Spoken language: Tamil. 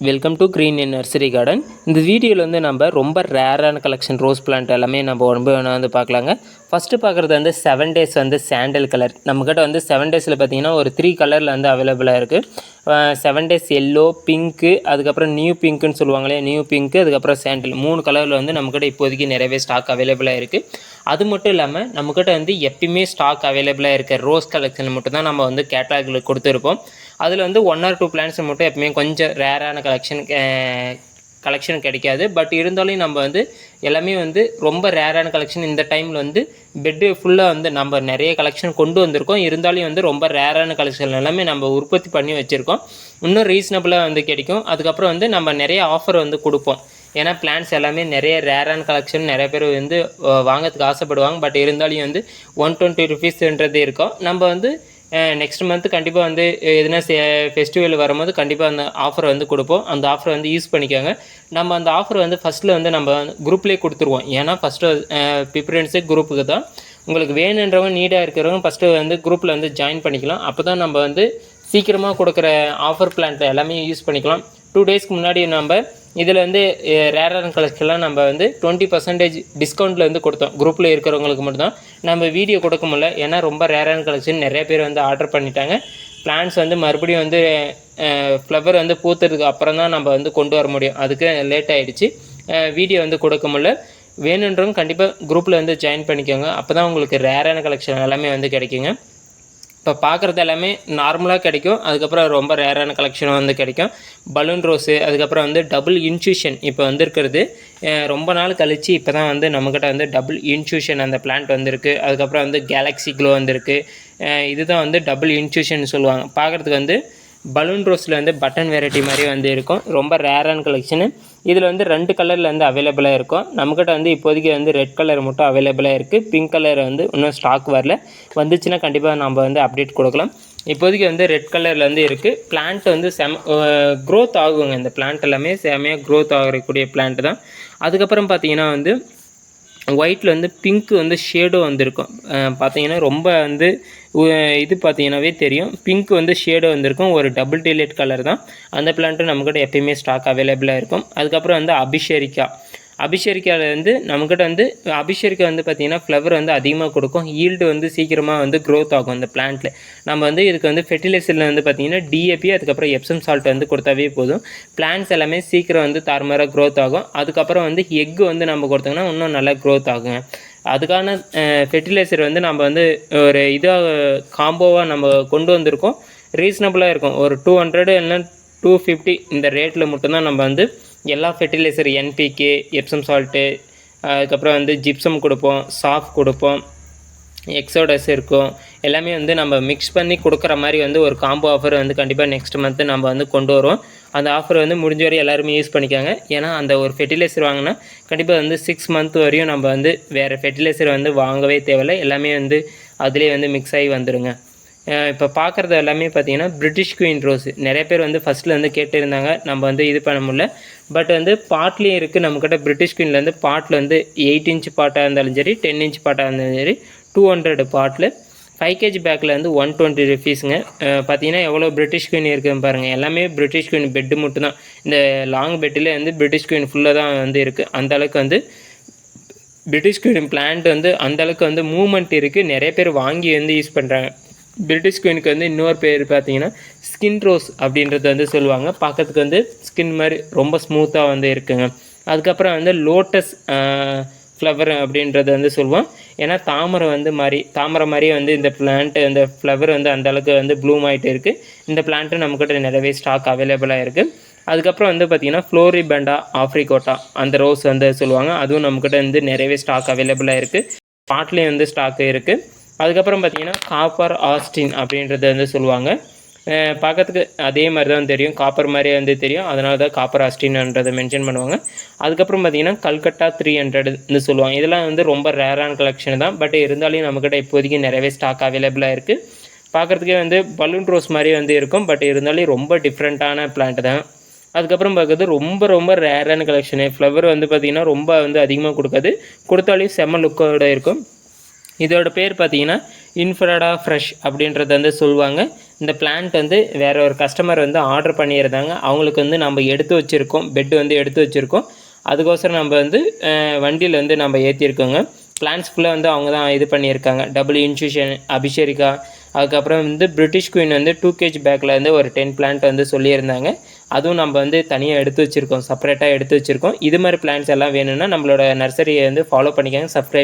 Welcome to green in nursery garden இந்த வீடியோவில் வந்து நம்ம ரொம்ப ரேரான கலெக்ஷன் ரோஸ் பிளான்ட் எல்லாமே நம்ம ரொம்ப வந்து பார்க்கலாங்க. ஃபஸ்ட்டு பார்க்குறது வந்து செவன் டேஸ் வந்து சாண்டல் கலர் நம்மக்கிட்ட வந்து செவன் டேஸில் பார்த்தீங்கன்னா ஒரு த்ரீ கலரில் வந்து அவைலபிளாக இருக்குது செவன் டேஸ் எல்லோ பிங்க்கு அதுக்கப்புறம் நியூ பிங்க்குன்னு சொல்லுவாங்களே நியூ பிங்க்கு அதுக்கப்புறம் சாண்டில் மூணு கலரில் வந்து நம்மக்கிட்ட இப்போதைக்கு நிறையவே ஸ்டாக் அவைலபிளாக இருக்குது அது மட்டும் இல்லாமல் நம்மக்கிட்ட வந்து எப்பயுமே ஸ்டாக் அவைலபிளாக இருக்க ரோஸ் கலெக்ஷன் மட்டும் தான் நம்ம வந்து கேட்டலாகில் கொடுத்துருப்போம். அதில் வந்து ஒன் ஆர் டூ பிளான்ஸ் மட்டும் எப்பவுமே கொஞ்சம் ரேரான கலெக்ஷன் கலெக்ஷன் கிடைக்காது. பட் இருந்தாலும் நம்ம வந்து எல்லாமே வந்து ரொம்ப ரேரான கலெக்ஷன் இந்த டைமில் வந்து பெட்டு ஃபுல்லாக வந்து நம்ம நிறைய கலெக்ஷன் கொண்டு வந்திருக்கோம். இருந்தாலும் வந்து ரொம்ப ரேரான கலெக்ஷன் எல்லாமே நம்ம உற்பத்தி பண்ணி வச்சுருக்கோம். இன்னும் ரீசனபிளாக வந்து கிடைக்கும். அதுக்கப்புறம் வந்து நம்ம நிறைய ஆஃபர் வந்து கொடுப்போம். ஏன்னா பிளான்ஸ் எல்லாமே நிறைய ரேரான கலெக்ஷன் நிறைய பேர் வந்து வாங்கிறதுக்கு ஆசைப்படுவாங்க. பட் இருந்தாலும் வந்து ஒன் டுவெண்ட்டி ருபீஸ்ன்றது இருக்கும். நம்ம வந்து நெக்ஸ்ட் மந்த் கண்டிப்பாக வந்து எதுனா ஃபெஸ்டிவல் வரும்போது கண்டிப்பாக அந்த ஆஃபர் வந்து கொடுப்போம். அந்த ஆஃபரை வந்து யூஸ் பண்ணிக்கோங்க. நம்ம அந்த ஆஃபர் வந்து ஃபஸ்ட்டில் வந்து நம்ம குரூப்லேயே கொடுத்துருவோம். ஏன்னா ஃபஸ்ட்டு ப்ரிஃபரன்ஸே குரூப்புக்கு தான். உங்களுக்கு வேணுன்றவங்க நீடாக இருக்கிறவங்க ஃபஸ்ட்டு வந்து குரூப்பில் வந்து ஜாயின் பண்ணிக்கலாம். அப்போ தான் நம்ம வந்து சீக்கிரமாக கொடுக்குற ஆஃபர் பிளான்ட் எல்லாமே யூஸ் பண்ணிக்கலாம். டூ டேஸ்க்கு முன்னாடி நம்ம இதில் வந்து ரேரான கலெக்ஷன்லாம் நம்ம வந்து டுவெண்ட்டி பர்சன்டேஜ் டிஸ்கவுண்ட்டில் வந்து கொடுத்தோம். குரூப்பில் இருக்கிறவங்களுக்கு மட்டும்தான். நம்ம வீடியோ கொடுக்க முடியல. ஏன்னா ரொம்ப ரேரான கலெக்ஷன் நிறைய பேர் வந்து ஆர்டர் பண்ணிட்டாங்க. பிளான்ஸ் வந்து மறுபடியும் வந்து ஃப்ளவர் வந்து பூத்துறதுக்கு அப்புறம் தான் நம்ம வந்து கொண்டு வர முடியும். அதுக்கு லேட் ஆகிடுச்சு வீடியோ வந்து கொடுக்க முடியல. வேணுன்றவங்க கண்டிப்பாக குரூப்பில் வந்து ஜாயின் பண்ணிக்கோங்க. அப்போ தான் உங்களுக்கு ரேரான கலெக்ஷன் எல்லாமே வந்து கிடைக்குங்க. இப்போ பார்க்குறது எல்லாமே நார்மலாக கிடைக்கும். அதுக்கப்புறம் ரொம்ப ரேரான கலெக்ஷனும் வந்து கிடைக்கும். பலூன் ரோஸு அதுக்கப்புறம் வந்து டபுள் இன்சூஷன் இப்போ வந்திருக்கிறது. ரொம்ப நாள் கழித்து இப்போ தான் வந்து நம்மக்கிட்ட வந்து டபுள் இன்சூஷன் அந்த பிளான்ட் வந்திருக்கு. அதுக்கப்புறம் வந்து கேலக்ஸி க்ளோ வந்திருக்கு. இதுதான் வந்து டபுள் இன்சூஷன் சொல்லுவாங்க. பார்க்குறதுக்கு வந்து பலூன் ரோஸில் வந்து பட்டன் வெரைட்டி மாதிரி வந்து இருக்கும். ரொம்ப ரேரான கலெக்ஷனு இதில் வந்து ரெண்டு கலரில் வந்து அவைலபிளாக இருக்கும். நம்மக்கிட்ட வந்து இப்போதைக்கு வந்து ரெட் கலர் மட்டும் அவைலபிளாக இருக்குது பிங்க் கலர் வந்து இன்னும் ஸ்டாக் வரல. வந்துச்சுன்னா கண்டிப்பாக நம்ம வந்து அப்டேட் கொடுக்கலாம். இப்போதைக்கு வந்து ரெட் கலரில் வந்து இருக்குது பிளான்ட் வந்து செம க்ரோத் ஆகுங்க. இந்த பிளான்ட் எல்லாமே செமையாக க்ரோத் ஆகக்கூடிய பிளான்ட் தான். அதுக்கப்புறம் பார்த்தீங்கன்னா வந்து ஒயிட்டில் வந்து பிங்க்கு வந்து ஷேடும் வந்திருக்கும். பார்த்தீங்கன்னா ரொம்ப வந்து இது பார்த்தீங்கன்னாவே தெரியும். பிங்க் வந்து ஷேடோ வந்திருக்கும். ஒரு டபுள் டிலேட் கலர் தான். அந்த பிளான்ட்டு நம்மக்கிட்ட எப்பயுமே ஸ்டாக் அவைலபிளாக இருக்கும். அதுக்கப்புறம் வந்து அபிஷேரிக்கா. அபிஷேரிக்காவில் வந்து நம்மக்கிட்ட வந்து அபிஷேரிக்கா வந்து பார்த்திங்கன்னா ஃப்ளவர் வந்து அதிகமாக கொடுக்கும். ஈல்டு வந்து சீக்கிரமாக வந்து க்ரோத் ஆகும் அந்த பிளான்ட்டில் நம்ம வந்து இதுக்கு வந்து ஃபெர்டிலைசரில் வந்து பார்த்திங்கன்னா டிஏபி அதுக்கப்புறம் எப்சம் சால்ட் வந்து கொடுத்தாவே போதும். பிளான்ட்ஸ் எல்லாமே சீக்கிரம் வந்து தாறுமாறாக க்ரோத் ஆகும். அதுக்கப்புறம் வந்து எக் வந்து நம்ம கொடுத்தோம்னா இன்னும் நல்லா க்ரோத் ஆகுங்க. அதுக்கான ஃபெர்டிலைசர் வந்து நம்ம வந்து ஒரு இதாக காம்போவாக நம்ம கொண்டு வந்திருக்கோம். ரீசனபுளாக இருக்கும். ஒரு டூ ஹண்ட்ரடு இல்லைன்னா டூ ஃபிஃப்டி இந்த ரேட்டில் மட்டும்தான் நம்ம வந்து எல்லா ஃபெர்டிலைசர் என்பிகே எப்சம் சால்ட்டு அதுக்கப்புறம் வந்து ஜிப்சம் கொடுப்போம் சாஃப் கொடுப்போம் எக்ஸோடஸ் இருக்கும். எல்லாமே வந்து நம்ம மிக்ஸ் பண்ணி கொடுக்குற மாதிரி வந்து ஒரு காம்போ ஆஃபர் வந்து கண்டிப்பாக நெக்ஸ்ட் மந்த்து நம்ம வந்து கொண்டு வருவோம். அந்த ஆஃபர் வந்து முடிஞ்ச வரை எல்லாருமே யூஸ் பண்ணிக்காங்க. ஏன்னா அந்த ஒரு ஃபெர்டிலைசர் வாங்கினா கண்டிப்பாக வந்து சிக்ஸ் மந்த் வரையும் நம்ம வந்து வேறு ஃபெர்டிலைசர் வந்து வாங்கவே தேவையில்லை. எல்லாமே வந்து அதிலே வந்து மிக்ஸ் ஆகி வந்துடுங்க இப்போ பார்க்குறது எல்லாமே பார்த்தீங்கன்னா பிரிட்டிஷ் குயின் ரோஸ் நிறைய பேர் வந்து ஃபஸ்ட்டில் வந்து கேட்டிருந்தாங்க நம்ம வந்து இது பண்ண முடியல. பட் வந்து பாட்லேயும் இருக்குது நம்மக்கிட்ட பிரிட்டிஷ் குயின்லேருந்து பாட்டில் வந்து எயிட் இன்ச் பாட்டாக இருந்தாலும் சரி டென் இன்ச் பாட்டாக இருந்தாலும் சரி டூ ஹண்ட்ரட் பாட்டில் ஃபைவ் கேஜி பேக்கில் வந்து ஒன் டுவெண்ட்டி ருபீஸுங்க பார்த்தீங்கன்னா எவ்வளோ பிரிட்டிஷ் குயின் இருக்குதுன்னு பாருங்கள் எல்லாமே பிரிட்டிஷ் குயின் பெட்டு மட்டும் தான் இந்த லாங் பெட்டில் வந்து பிரிட்டிஷ் குயின் ஃபுல்லாக தான் வந்து இருக்குது அந்தளவுக்கு வந்து பிரிட்டிஷ் குயின் பிளான்ட் வந்து அந்தளவுக்கு வந்து மூவ்மெண்ட் இருக்குது நிறைய பேர் வாங்கி வந்து யூஸ் பண்ணுறாங்க பிரிட்டிஷ் குயினுக்கு வந்து இன்னொரு பேர் பார்த்தீங்கன்னா ஸ்கின் ரோஸ் அப்படின்றது வந்து சொல்லுவாங்க. பார்க்கறதுக்கு வந்து ஸ்கின் மாதிரி ரொம்ப ஸ்மூத்தாக வந்து இருக்குங்க. அதுக்கப்புறம் வந்து லோட்டஸ் ஃப்ளவர் அப்படின்றது வந்து சொல்லுவோம். ஏன்னா தாமரை வந்து மாதிரி தாமரை மாதிரியே வந்து இந்த பிளான்ட்டு இந்த ஃப்ளவர் வந்து அந்த அளவுக்கு வந்து ப்ளூம் ஆகிட்டு இருக்குது இந்த பிளான்ட்டு நம்மக்கிட்ட நிறையவே ஸ்டாக் அவைலபிளாக இருக்குது அதுக்கப்புறம் வந்து பார்த்திங்கன்னா ஃப்ளோரிபெண்டா ஆஃப்ரிகோட்டா அந்த ரோஸ் வந்து சொல்லுவாங்க. அதுவும் நம்மக்கிட்ட வந்து நிறையவே ஸ்டாக் அவைலபிளாக இருக்குது பாட்லேயும் வந்து ஸ்டாக் இருக்குது அதுக்கப்புறம் பார்த்தீங்கன்னா காப்பர் ஆஸ்டின் அப்படின்றத வந்து சொல்லுவாங்க. பார்க்கறதுக்கு அதே மாதிரி தான் தெரியும். காப்பர் மாதிரியே வந்து தெரியும். அதனால தான் காப்பர் ஆஸ்டின்ன்றதை மென்ஷன் பண்ணுவாங்க. அதுக்கப்புறம் பார்த்தீங்கன்னா கல்கட்டா த்ரீ ஹண்ட்ரட்னு சொல்லுவாங்க. இதெல்லாம் வந்து ரொம்ப ரேரான கலெக்ஷன் தான். பட் இருந்தாலும் நம்மக்கிட்ட இப்போதைக்கு நிறையவே ஸ்டாக் அவைலபிளாக இருக்குது பார்க்குறதுக்கே வந்து பலூன் ரோஸ் மாதிரி வந்து இருக்கும். பட் இருந்தாலும் ரொம்ப டிஃப்ரெண்ட்டான பிளான்ட் தான். அதுக்கப்புறம் பார்க்குறது ரொம்ப ரொம்ப ரேரான கலெக்ஷனு ஃப்ளவர் வந்து பார்த்திங்கன்னா ரொம்ப வந்து அதிகமாக கொடுக்காது. கொடுத்தாலையும் செம்ம லுக்கோட இருக்கும். இதோட பேர் பார்த்தீங்கன்னா இன்ஃப்ராடா ஃப்ரெஷ் அப்படின்றத வந்து சொல்லுவாங்க. இந்த பிளான்ட் வந்து வேற ஒரு கஸ்டமர் வந்து ஆர்டர் பண்ணியிருந்தாங்க. அவங்களுக்கு வந்து நம்ம எடுத்து வச்சுருக்கோம். பெட் வந்து எடுத்து வச்சுருக்கோம். அதுக்கோசரம் நம்ம வந்து வண்டியில் வந்து நம்ம ஏற்றிருக்கோங்க பிளான்ஸ் ஃபுல்லாக வந்து அவங்க தான் இது பண்ணியிருக்காங்க. டபுள் இன்சூஷன் அபிஷேரிகா அதுக்கப்புறம் வந்து பிரிட்டிஷ் குயின் வந்து டூ கேஜ் பேக்கில் வந்து ஒரு டென் பிளான்ட் வந்து சொல்லியிருந்தாங்க. அதுவும் நம்ம வந்து தனியாக எடுத்து வச்சுருக்கோம். செப்பரேட்டாக எடுத்து வச்சுருக்கோம். இது மாதிரி பிளான்ஸ் எல்லாம் வேணும்னா நம்மளோட நர்சரியை வந்து ஃபாலோ பண்ணிக்கோங்க. சப்ஸ்கிரைப்